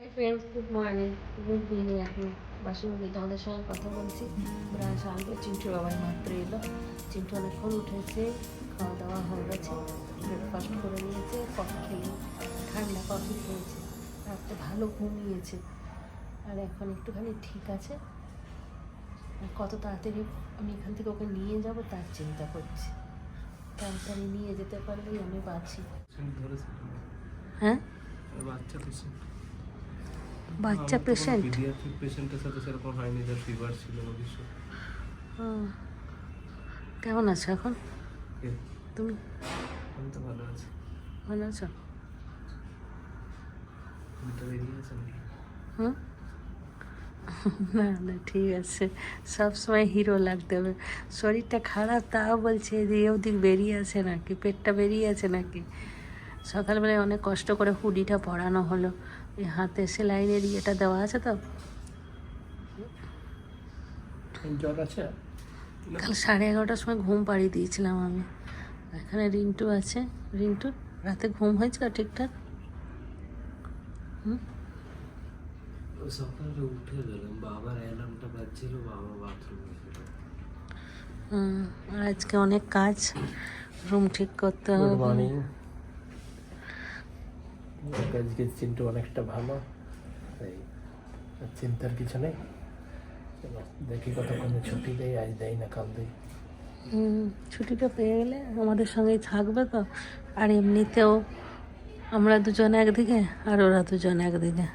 Friends good morning good evening এখন বাসন মেজে তোমাদের সঙ্গে কথা বলছি। ব্রাশ আনব চিন্টু বাবার মাত্র এলো। চিন্টু অনেকক্ষণ উঠেছে খাওয়া দাওয়া হয়ে গেছে ব্রেকফাস্ট করে নিয়েছে কফি খেয়ে ঠান্ডা কফি খেয়েছে। রাত্রে ভালো ঘুমিয়েছে। আর এখন একটুখানি ঠিক আছে। কত তাড়াতাড়ি আমি এখান থেকে ওকে নিয়ে যাব তার চিন্তা করছি। তাড়াতাড়ি নিয়ে যেতে পারলেই আমি বাঁচি। হ্যাঁ? বাচ্চা বাচ্চা পেশেন্ট পিডিয়াট্রিক পেশেন্টের সাথে সেরকম হয়নি যার ফিভার ছিল অবশ্য কেমন আছো এখন? তুমি? আমি তো ভালো আছি। ভালো আছো? হুম? না না ঠিক আছে। সবসময় হিরো লাগতে হবে। শরীরটা খারাপ তাও বলছে যে ওদিক বেরিয়ে আছে নাকি? পেটটা বেরিয়ে আছে নাকি? সকালবেলায় অনেক কষ্ট করে হুডিটা পরানো হলো। এই হাতে সেলাইনের ইয়েটা দেওয়া আছে তো? কাল সাড়ে এগারোটার সময় ঘুম পাড়িয়ে দিয়েছিলাম আমি। এখানে রিন্টু আছে। রিন্টু রাতে ঘুম হয়েছিল ঠিকঠাক? হুম? সকালে উঠে গেলাম। বাবার অ্যালার্মটা বাজছিল বাবা বাথরুমে হুম, আর আজকে অনেক কাজ। রুম ঠিক করতে হবে। মর্নিং আজকে চিন্টু অনেকটা ভালো। এই চিন্তার কিছু নেই। দেখি কতক্ষণে ছুটি দেয়, আজ দেয় না, কাল দেয়। ছুটিটা পেয়ে গেলে আমাদের সঙ্গেই থাকবে তো। আর এমনিতেও আমরা দুজন একদিকে আর ওরা দুজন একদিকে।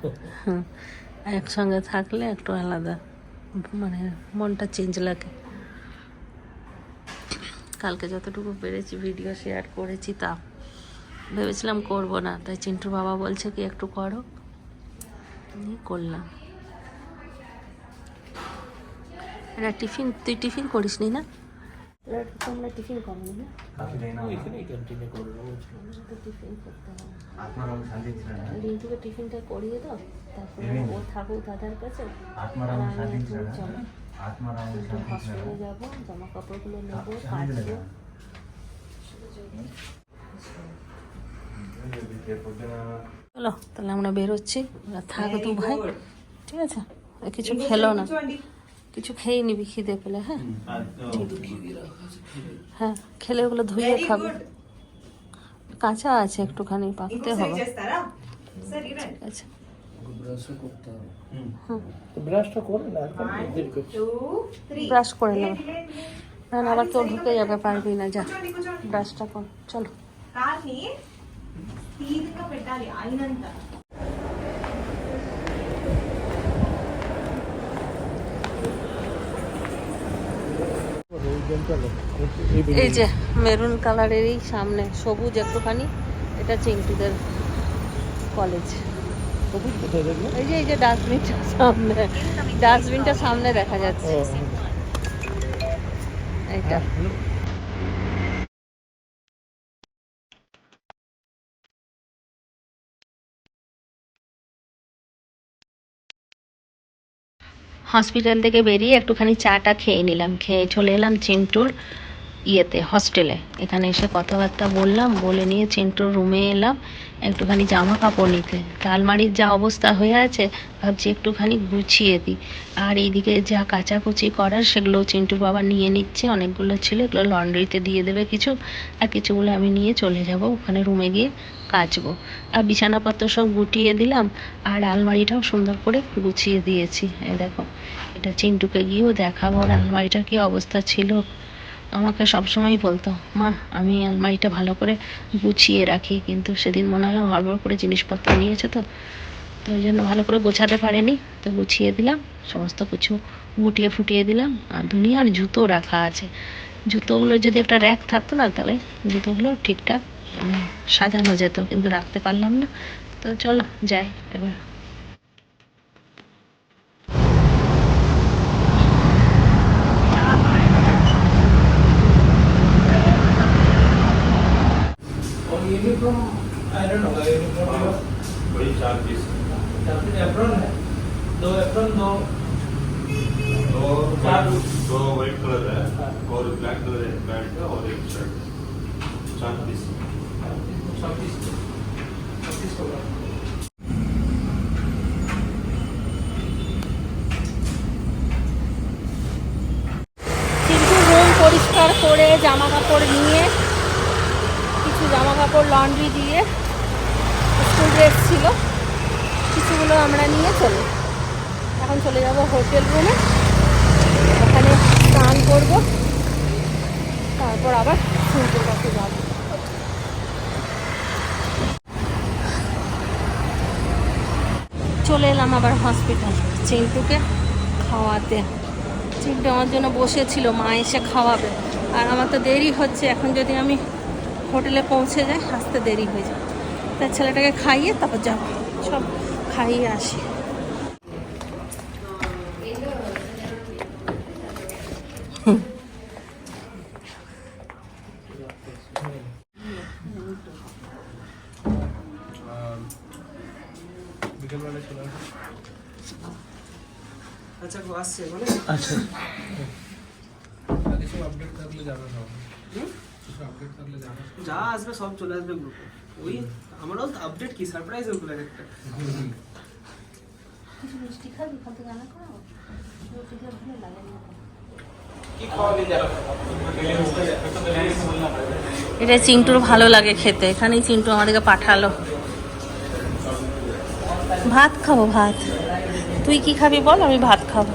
একসঙ্গে থাকলে একটু আলাদা। মানে মনটা চেঞ্জ লাগে। কালকে যতটুকু পেরেছি ভিডিও শেয়ার করেছি তা। ভেবেছিলাম করব না তাই চিন্টুর বাবা বলছে কি একটু করো। করলাম। এটা টিফিন তুই টিফিন করিস নি না? তোমরা টিফিন করনি না রিন্টুকে টিফিনটা করিয়ে দাও তারপরে ও থাকুক দাদার কাছে। হসপিটালে যাব জামা কাপড়গুলো নেব চলো তাহলে আমরা বেরোচ্ছি ওরা থাক দু ভাই। ঠিক আছে? আর কিছু খেলো না। কিছু খেয়ে নিবি খিদে পেলে হ্যাঁ? হ্যাঁ খেলে ওগুলো ধুয়ে খাবে। কাঁচা আছে একটুখানি পাকতে হবে। ঠিক আছে। তো ব্রাশ করে নেবে না না আবার তো ঢুকে যাবে পারবি না যা। ব্রাশটা কর চলো। స్పీడ్గా పెట్టాలి అయినంత এই যে মেরুন কালারের এই সামনে সবুজ একটুখানি এটা চিংটুদের কলেজ সবুজ কোথায় দেখলো এই যে এই যে ডাস্টবিনটা সামনে ডাস্টবিনটা সামনে দেখা যাচ্ছে এইটা হসপিটাল থেকে বেরিয়ে একটুখানি চাটা খেয়ে নিলাম। খেয়ে চলে এলাম চিন্টুর ইয়েতে হস্টেলে এখানে এসে কথাবার্তা বললাম, বলে নিয়ে চিন্টুর রুমে এলাম, একটুখানি জামা কাপড় নিতে। আলমারির যা অবস্থা হয়ে আছে, ভাবছি একটুখানি গুছিয়ে দিই। আর এইদিকে যা কাচাকুচি করার, সেগুলো চিন্টুর বাবা নিয়ে নিচ্ছে। অনেকগুলো ছিল, এগুলো লন্ড্রিতে দিয়ে দেবে কিছু। আর কিছুগুলো আমি নিয়ে চলে যাব, ওখানে রুমে গিয়ে কাচবো। আর বিছানাপত্র সব গুটিয়ে দিলাম, আর আলমারিটাও সুন্দর করে গুছিয়ে দিয়েছি। এই দেখো। এটা চিন্টুকে গিয়েও দেখাবো ওর আলমারিটার কি অবস্থা ছিল আমাকে সবসময় বলতো মা আমি আলমারিটা ভালো করে গুছিয়ে রাখি। কিন্তু সেদিন মনে হয় হড়বড় করে জিনিসপত্র নিয়েছে তো তো ওই জন্য ভালো করে গোছাতে পারেনি। তো গুছিয়ে দিলাম সমস্ত কিছু গুটিয়ে ফুটিয়ে দিলাম আর দুনিয়ার জুতো রাখা আছে। জুতোগুলো যদি একটা র্যাক থাকতো না তাহলে জুতোগুলো ঠিকঠাক মানে সাজানো যেত কিন্তু রাখতে পারলাম না। তো চলো যাই এবার ஒரு রুম পরিষ্কার করে জামা কাপড় নিয়ে, কিছু জামা কাপড় লন্ড্রি দিয়ে স্কুল ড্রেস ছিল, কিছুগুলো আমরা নিয়ে চলে এখন চলে যাব হোটেল রুমে এলাম আবার হসপিটাল চিন্টুকে খাওয়াতে। চিন্টু আমার জন্য বসেছিল, মা এসে খাওয়াবে। আর আমার তো দেরি হচ্ছে, এখন যদি আমি হোটেলে পৌঁছে যাই, আসতে দেরি হয়ে যায় তাই ছেলেটাকে খাইয়ে তারপর যাব। সব খাইয়ে আসি। বিকেলবেলা চলে আসো আচ্ছা গো আসছে বলে। আচ্ছা। কিছু আপডেট থাকলে যা আসবে সব চলে আসবে গ্রুপে ওই আমারও আপডেট কি সারপ্রাইজ ওগুলো একটা। এটা চিন্টুর ভালো লাগে খেতে। এখানেই চিন্টু আমাদেরকে পাঠালো। ভাত খাব ভাত। তুই কি খাবি বল? আমি ভাত খাব।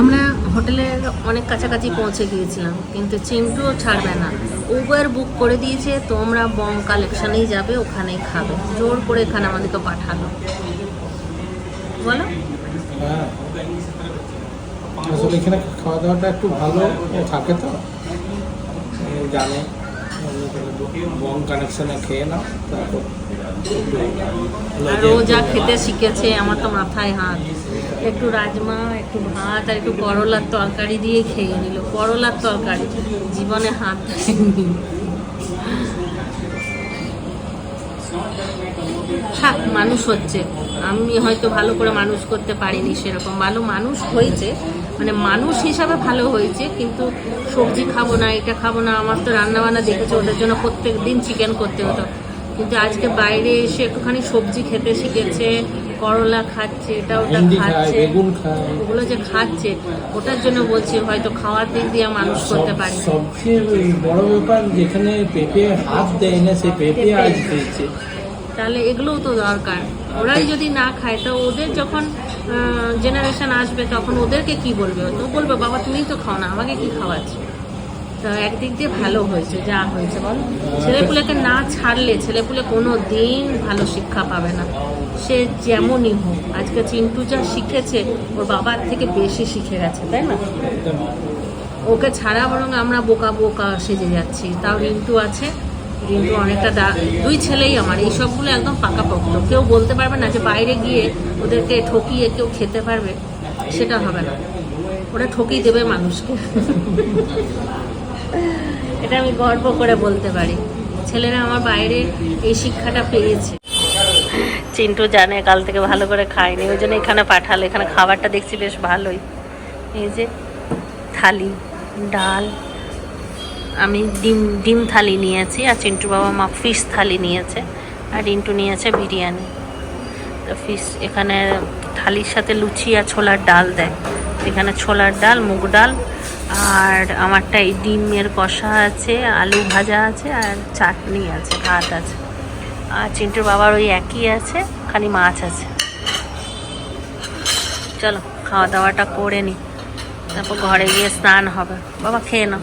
আমরা হোটেলের অনেক কাছাকাছি পৌঁছে গিয়েছিলাম, কিন্তু চিন্টুও ছাড়বে না। উবার বুক করে দিয়েছে, তোমরা বম কালেকশনেই যাবে, ওখানেই খাবে। জোর করে এখানে আমাদেরকে পাঠালো। বলো। আসলে এখানে খাওয়া দাওয়াটা একটু ভালো থাকে তো? জানে। আর ও যা খেতে শিখেছে, আমার তো মাথায় হাত। একটু রাজমা, একটু ভাত, আর একটু করলার তরকারি দিয়ে খেয়ে নিল। করলার তরকারি, জীবনে হাত থাক মানুষ হচ্ছে। আমি হয়তো ভালো করে মানুষ করতে পারিনি সেরকম। ভালো মানুষ হয়েছে। মানে মানুষ হিসাবে ভালো হয়েছে কিন্তু সবজি খাব না এটা খাব না আমার তো রান্নাবান্না দেখেছে ওদের জন্য প্রত্যেক দিন চিকেন করতে হতো। কিন্তু আজকে বাইরে এসে একটুখানি সবজি খেতে শিখেছে করলা খাচ্ছে এটা ওটা খাচ্ছে ওগুলো যে খাচ্ছে ওটার জন্য বলছি হয়তো খাওয়ার দিক দিয়ে মানুষ করতে পারি। সব- সবচেয়ে বড় ব্যাপার যেখানে পেঁপে হাত দেয় না সেই পেঁপে আজ খেয়েছে তাহলে এগুলোও তো দরকার। ওরাই যদি না খায়, তো ওদের যখন জেনারেশন আসবে, তখন ওদেরকে কি বলবে? তো বলবে, বাবা তুমি তো খাও না, আমাকে কি খাওয়াচ্ছ? তো একদিক দিয়ে ভালো হয়েছে, যা হয়েছে, বল। ছেলেপুলেকে না ছাড়লে ছেলেপুলে কোনো দিন ভালো শিক্ষা পাবে না। সে যেমনই হোক, আজকে চিন্টু যা শিখেছে, ওর বাবার থেকে বেশি শিখে গেছে, তাই না? ওকে ছাড়া বরং আমরা বোকা বোকা সেজে যাচ্ছি। তাও রিন্টু আছে রিন্টু অনেকটা দা- দুই ছেলেই আমার, এই সবগুলো একদম পাকাপোক্ত। কেউ বলতে পারবে না যে বাইরে গিয়ে ওদেরকে ঠকিয়ে কেউ খেতে পারবে, সেটা হবে না। ওরা ঠকিয়ে দেবে মানুষকে। এটা আমি গর্ব করে বলতে পারি। ছেলেরা আমার বাইরে এই শিক্ষাটা পেয়েছে। চিন্টু জানে কাল থেকে ভালো করে খায়নি, ওই জন্য এখানে পাঠালো, এখানে খাবারটা দেখছি বেশ ভালোই। এই যে থালি, ডাল আমি ডিম ডিম থালি নিয়েছি আর চিন্টু বাবা মা ফিশ থালি নিয়েছে আর রিন্টু নিয়েছে বিরিয়ানি। তো ফিশ এখানে থালির সাথে লুচি আর ছোলার ডাল দেয়। এখানে ছোলার ডাল, মুগ ডাল আর আমারটা এই ডিমের কষা আছে, আলু ভাজা আছে আর চাটনি আছে, ভাত আছে। আর চিন্টুর বাবার ওই একই আছে, খালি মাছ আছে। চলো, খাওয়া দাওয়াটা করে নিই তারপর ঘরে গিয়ে স্নান হবে। বাবা, খেয়ে নাও।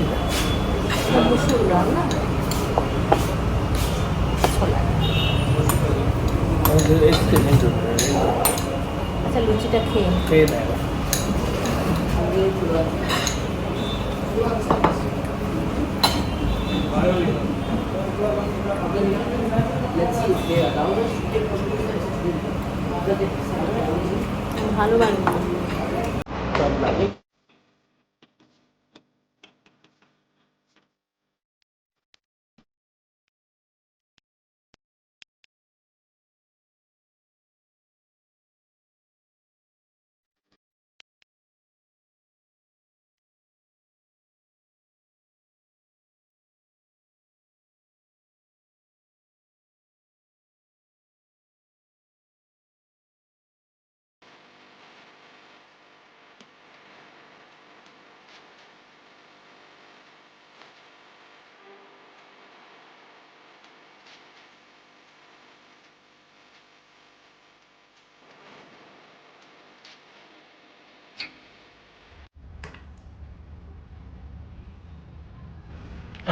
খেয়ে খেয়ে নেয় ভালো বানাবো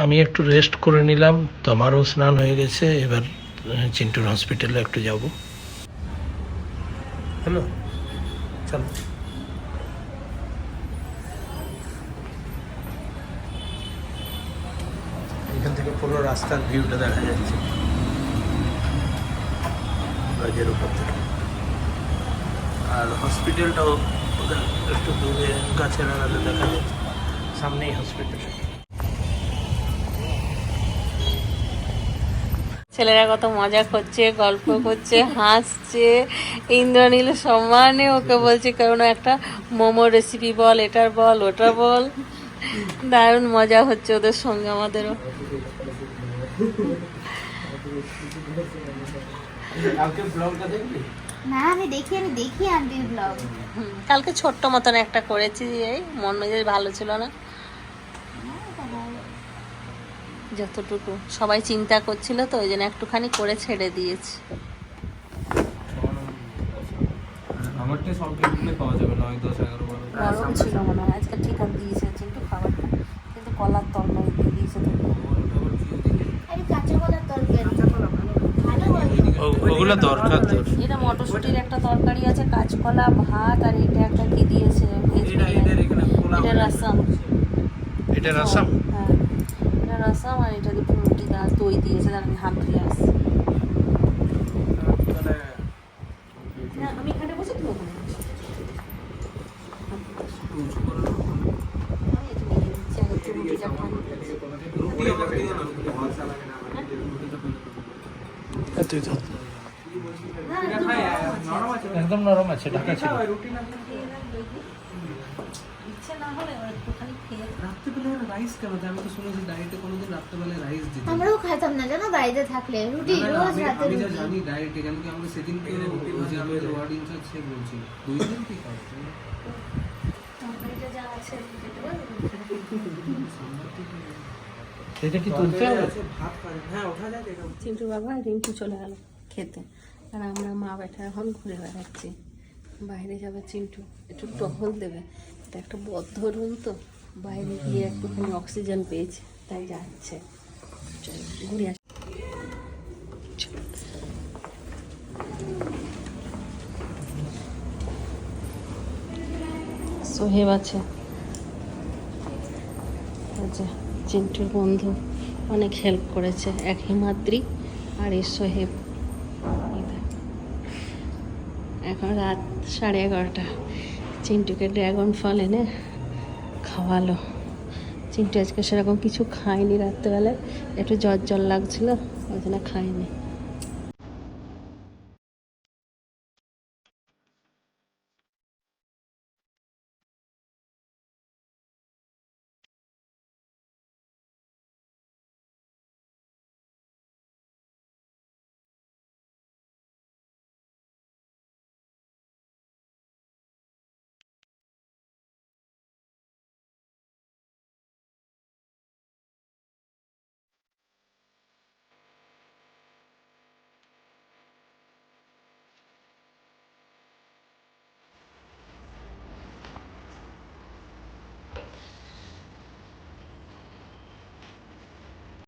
আমি একটু রেস্ট করে নিলাম, তোমারও স্নান হয়ে গেছে, এবার চিন্টুর হসপিটালে একটু যাব। হ্যালো, চলো। এখান থেকে পুরো রাস্তার ভিউটা দেখা যাচ্ছে। লজের উপর থেকে। আর হসপিটালটাও একটু দূরে, গাছের আড়ালে দেখা যাচ্ছে। সামনেই হসপিটাল ছেলেরা কত মজা করছে গল্প করছে হাসছে। ইন্দ্রনীল সমানে ওকে বলছে কারণ একটা মোমো রেসিপি বল এটার বল ওটার বল। দারুণ মজা হচ্ছে ওদের সঙ্গে আমাদেরও। কালকে ব্লগটা দেখবি? না আমি দেখি আমি দেখি আন্টির ব্লগ। হুম, কালকে ছোট্ট মতন একটা করেছি এই মন মেজাজ ভালো ছিল না। যতটুকু। সবাই চিন্তা করছিল তো ওই জন্য একটুখানি করে ছেড়ে দিয়েছি। আমারটা সব পাওয়া যাবে গরম ছিল মনে হয় আজকে ঠিক দিয়েছে কিন্তু খাবারটা কিন্তু কলার তরকারি দিয়ে দিয়েছে তো। আরে কাঁচা কলার তরকারি ওগুলো দরকার তোর এটা মটরশুটির একটা তরকারি আছে কাঁচকলা ভাত আর এটা একটা কি দিয়েছে? এটা এটা রসম। এটা রাসাম? হ্যাঁ এটা রসম আর এটা দুটো রুটি আর দই দিয়েছে তার আমি হাত ধুয়ে আসছি মানে না আমি এখানে বসে তুমি ওখানে বসে। উঁচু করে নাও। আমি রাইস কেন? আমি তো শুনেছি ডায়েটে কোনোদিন রাত্রেবেলায় রাইস দিতে আমরাও খাইতাম না জানো বাড়িতে থাকলে? রুটি রোজ আমি- রাতে আমি জানি ডায়েটে কেন কি আমাকে সেদিনকে ওই যে আমাদের ওয়ার্ড ইনচার্জ সে বলছিল দুই দিন কি পারবে? এটা কি তুলতে হবে? ভাত খাবে। হ্যাঁ ওঠা যায় দেখো চিন্টু বাবা আর রিঙ্কু চলে গেল খেতে। আর আমরা মা বেটা এখন ঘুরে বেড়াচ্ছি। বাইরে যাবে চিন্টু। একটু টহল দেবে। এটা একটা বদ্ধ রুম তো। বাইরে গিয়ে একটুখানি অক্সিজেন পেয়েছে, তাই যাচ্ছে। ঘুরে আসি। সোহেব আছে। আচ্ছা চিন্টুর বন্ধু অনেক হেল্প করেছে, এক হিমাদ্রি আর এই সোহেব এখন রাত সাড়ে এগারোটা। চিন্টুকে ড্রাগন ফল এনে খাওয়ালো। চিন্টু আজকে সেরকম কিছু খায়নি রাত্রেবেলায়। একটু জ্বর জ্বর লাগছিল ওই জন্য খায়নি